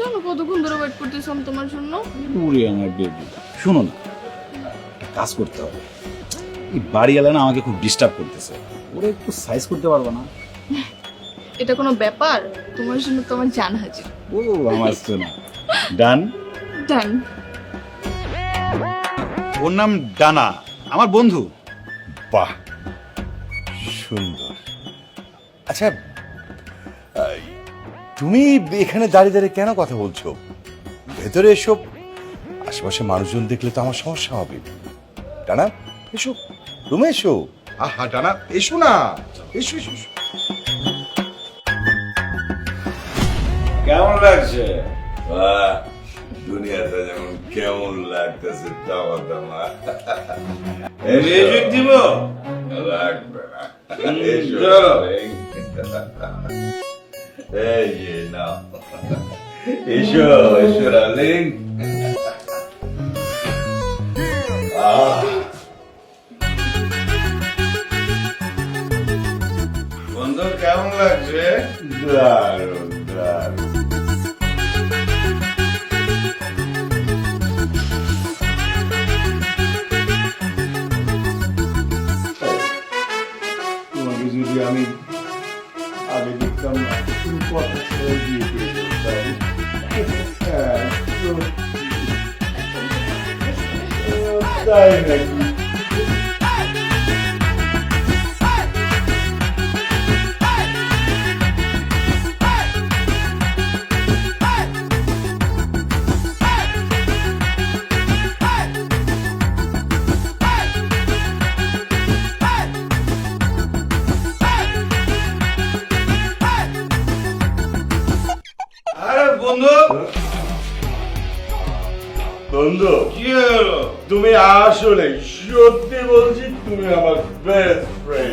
জানো কতক্ষণ ধরে ওয়েট করতেছিলাম তোমার জন্য। উড়ে আমার বেবি শোনো না কাজ করতে হবে। এই বাড়িওয়ালা না আমাকে খুব ডিস্টার্ব করতেছে। ওরা একটু সাইজ করতে পারবে না? এটা কোনো ব্যাপার? তোমার জন্য তোমার জান হাজির ও আমার শোনা ডান। ডান। ওর নাম ডানা। আমার বন্ধু। বাহ সুন্দর। আচ্ছা তুমি এখানে দাঁড়িয়ে দাঁড়িয়ে কেন কথা বলছো? ভেতরে এসব আশেপাশে মানুষজন দেখলে তো আমার সমস্যা হবে। ডানা এসো। রুমে এসো। আহা ডানা এসো না। এসো এসো এসো। কেমন লাগছে? বাহ, দুনিয়াটা যেমন কেমন লাগতেছে তামা তামা মিউজিক দিব? লাগবে না। darling। এই যে নাও এসো এসো ডার্লিং বন্ধু কেমন লাগছে? দারুণ দারুণ। আমি americano, não importa? É, eu... Ai. বন্ধু। বন্ধু কি তুমি আসলে সত্যি বলছি তুমি আমার বেস্ট ফ্রেন্ড